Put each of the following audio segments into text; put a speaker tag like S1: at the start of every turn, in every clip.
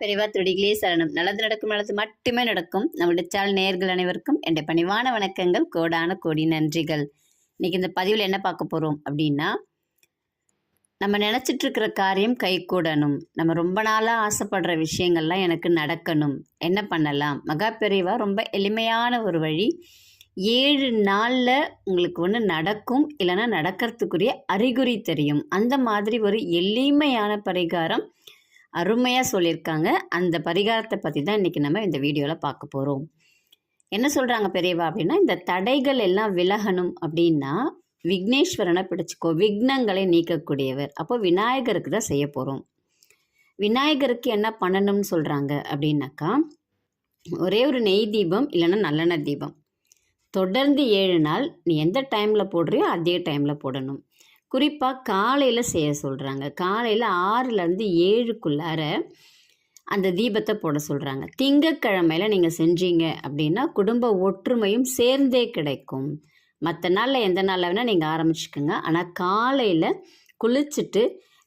S1: பெரிவா துடிகளே சரணம் நல்லது நடக்கும் நல்லது மட்டுமே நடக்கும். நம்முடைய சேனல் நேர்கள் அனைவருக்கும் என்ற பணிவான வணக்கங்கள். கோடான கோடி நன்றிகள். இன்னைக்கு இந்த பதிவில் என்ன பார்க்க போகிறோம் அப்படின்னா நம்ம நினச்சிட்டு இருக்கிற காரியம் கைகூடணும் நம்ம ரொம்ப நாளாக ஆசைப்படுற விஷயங்கள்லாம் எனக்கு நடக்கணும். என்ன பண்ணலாம்? மகா பெரியவா ரொம்ப எளிமையான ஒரு வழி. ஏழு நாளில் உங்களுக்கு ஒன்று நடக்கும். இல்லைன்னா நடக்கிறதுக்குரிய அறிகுறி தெரியும். அந்த மாதிரி ஒரு எளிமையான பரிகாரம் அருமையாக சொல்லியிருக்காங்க. அந்த பரிகாரத்தை பற்றி தான் இன்றைக்கி நம்ம இந்த வீடியோவில் பார்க்க போகிறோம் என்ன சொல்கிறாங்க பெரியவா அப்படின்னா இந்த தடைகள் எல்லாம் விலகணும் அப்படின்னா விக்னேஸ்வரனை பிடிச்சிக்கோ விக்னங்களை நீக்கக்கூடியவர். அப்போ விநாயகருக்கு தான் செய்ய போகிறோம் விநாயகருக்கு என்ன பண்ணணும்னு சொல்கிறாங்க அப்படின்னாக்கா ஒரே ஒரு நெய் தீபம் இல்லைன்னா நல்லெண்ணெய் தீபம். தொடர்ந்து ஏழு நாள் நீ எந்த டைமில் போடுறியோ அதே டைமில் போடணும். குறிப்பாக காலையில் செய்ய சொல்கிறாங்க காலையில் ஆறுலேருந்து ஏழுக்குள்ளார அந்த தீபத்தை போட சொல்கிறாங்க திங்கக்கிழமையில் நீங்கள் செஞ்சீங்க அப்படின்னா குடும்ப ஒற்றுமையும் சேர்ந்தே கிடைக்கும். மற்ற நாளில் எந்த நாளில் வேணால் நீங்கள் ஆரம்பிச்சுக்கோங்க. ஆனால் காலையில் குளிச்சுட்டு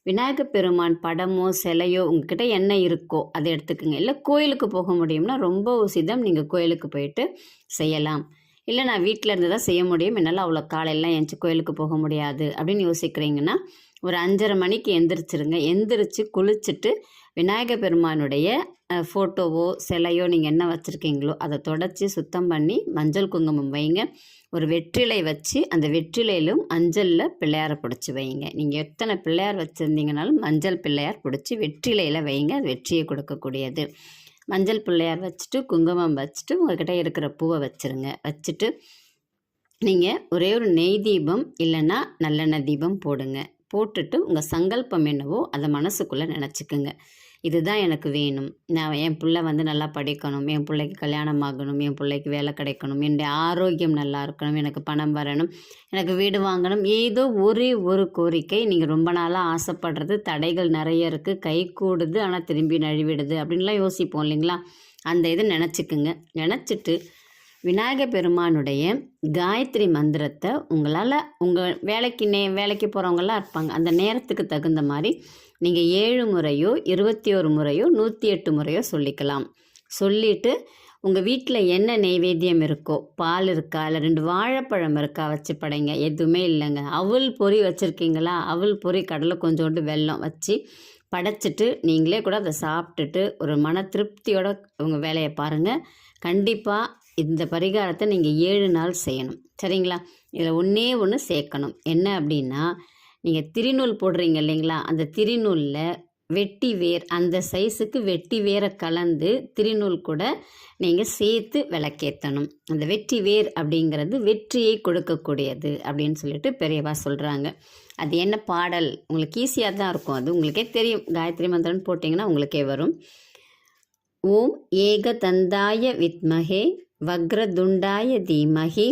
S1: விநாயக பெருமான் படமோ சிலையோ உங்ககிட்ட என்ன இருக்கோ அதை எடுத்துக்கோங்க. இல்லை கோயிலுக்கு போக முடியும்னா ரொம்ப உசிதம் நீங்கள் கோயிலுக்கு போயிட்டு செய்யலாம். இல்லை நான் வீட்டில் இருந்து தான் செய்ய முடியும். என்னால் அவ்வளோ காலையெல்லாம் எந்திச்சு கோயிலுக்கு போக முடியாது. அப்படின்னு யோசிக்கிறீங்கன்னா ஒரு அஞ்சரை மணிக்கு எந்திரிச்சிருங்க. எந்திரிச்சு குளிச்சுட்டு விநாயக பெருமானுடைய ஃபோட்டோவோ சிலையோ நீங்கள் என்ன வச்சுருக்கீங்களோ அதை தொடச்சி சுத்தம் பண்ணி மஞ்சள் குங்குமம் வைங்க. ஒரு வெற்றிலை வச்சு அந்த வெற்றிலையிலும் மஞ்சளில் பிள்ளையாரை பிடிச்சி வைங்க. நீங்கள் எத்தனை பிள்ளையார் வச்சுருந்தீங்கனாலும் மஞ்சள் பிள்ளையார் பிடிச்சி வெற்றிலையில் வைங்க. அது வெற்றியை கொடுக்கக்கூடியது. மஞ்சள் பிள்ளையார் வச்சுட்டு குங்குமம் வச்சுட்டு உங்கள்கிட்ட இருக்கிற பூவை வச்சுருங்க. வச்சுட்டு நீங்கள் ஒரே ஒரு நெய் தீபம் இல்லைன்னா நல்லெண்ணெய் தீபம் போடுங்க. போட்டுட்டு உங்கள் சங்கல்பம் என்னவோ அதை மனசுக்குள்ளே நினச்சிக்கோங்க. இதுதான் எனக்கு வேணும். நான் என் பிள்ளை வந்து நல்லா படிக்கணும் என் பிள்ளைக்கு கல்யாணம் ஆகணும் என் பிள்ளைக்கு வேலை கிடைக்கணும் என்னுடைய ஆரோக்கியம் நல்லா இருக்கணும் எனக்கு பணம் வரணும் எனக்கு வீடு வாங்கணும். ஏதோ ஒரே ஒரு கோரிக்கை. நீங்கள் ரொம்ப நாளாக ஆசைப்படுறது தடைகள் நிறைய இருக்குது கை கூடுது ஆனால் திரும்பி நழுவிடுது அப்படின்லாம் யோசிப்போம் இல்லைங்களா? அந்த இதை நினச்சிக்குங்க. நினச்சிட்டு விநாயக பெருமானுடைய காயத்ரி மந்திரத்தை உங்களால் உங்கள் வேலைக்கு நே வேலைக்கு போகிறவங்களாம் இருப்பாங்க. அந்த நேரத்துக்கு தகுந்த மாதிரி நீங்கள் ஏழு முறையோ இருபத்தி ஒரு முறையோ நூற்றி எட்டு முறையோ சொல்லிக்கலாம். சொல்லிவிட்டு உங்கள் வீட்டில் என்ன நெய்வேத்தியம் இருக்கோ பால் இருக்கா இல்லை ரெண்டு வாழைப்பழம் இருக்கா வச்சு படைங்க. எதுவுமே இல்லைங்க. அவல் பொறி வச்சுருக்கீங்களா? அவள் பொறி கடலை கொஞ்சோண்டு வெல்லம் வச்சு படைச்சிட்டு நீங்களே கூட அதை சாப்பிட்டுட்டு ஒரு மன திருப்தியோட உங்கள் வேலையை பாருங்கள் கண்டிப்பாக இந்த பரிகாரத்தை நீங்கள் ஏழு நாள் செய்யணும். சரிங்களா? இதில் ஒன்றே ஒன்று சேர்க்கணும். என்ன அப்படின்னா நீங்கள் திருநூல் போடுறீங்க இல்லைங்களா? அந்த திருநூலில் வெட்டி வேர் அந்த சைஸுக்கு வெட்டி வேரை கலந்து திருநூல் கூட நீங்கள் சேர்த்து விளக்கேற்றணும் அந்த வெற்றி வேர் அப்படிங்கிறது வெற்றியை கொடுக்கக்கூடியது அப்படின்னு சொல்லிட்டு பெரியவா சொல்கிறாங்க அது என்ன பாடல்? உங்களுக்கு ஈஸியாக தான் இருக்கும். அது உங்களுக்கே தெரியும். காயத்ரி மந்திரம்னு போட்டிங்கன்னா உங்களுக்கே வரும். ஓம் ஏகதந்தாய வித்மகே வக்ரதுண்டாய தீமகி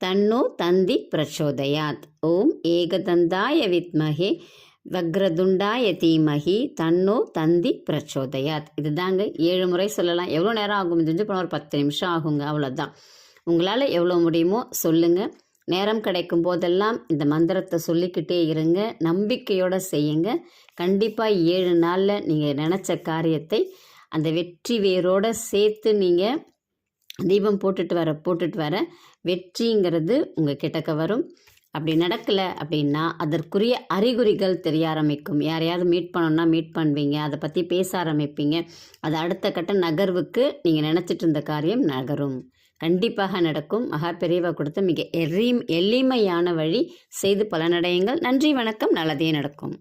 S1: தன்னோ தந்தி பிரச்சோதயாத். ஓம் ஏகதந்தாய வித்மகே வக்ரதுண்டாய தீமகி தன்னோ தந்தி பிரச்சோதயாத். இதுதாங்க ஏழு முறை சொல்லலாம். எவ்வளோ நேரம் ஆகும்? தெரிஞ்சு போனால் ஒரு பத்து நிமிஷம் ஆகுங்க. அவ்வளோதான். உங்களால் எவ்வளோ முடியுமோ சொல்லுங்கள் நேரம் கிடைக்கும் போதெல்லாம் இந்த மந்திரத்தை சொல்லிக்கிட்டே இருங்க. நம்பிக்கையோடு செய்யுங்க. கண்டிப்பாக ஏழு நாளில் நீங்கள் நினச்ச காரியத்தை அந்த வெற்றி வேரோடு சேர்த்து நீங்கள் தீபம் போட்டுட்டு வர போட்டுட்டு வர வெற்றிங்கிறது உங்கள் கிட்டக்க வரும். அப்படி நடக்கலை அப்படின்னா அதற்குரிய அறிகுறிகள் தெரிய ஆரம்பிக்கும். யாரையாவது மீட் பண்ணோன்னா மீட் பண்ணுவீங்க அதை பற்றி பேச ஆரம்பிப்பீங்க. அது அடுத்த கட்ட நகர்வுக்கு நீங்கள் நினச்சிட்டு இருந்த காரியம் நகரும். கண்டிப்பாக நடக்கும். மகா பெரியவா கொடுத்த மிக எரி எளிமையான வழி செய்து பலனடையுங்கள். நன்றி வணக்கம். நல்லதே நடக்கும்.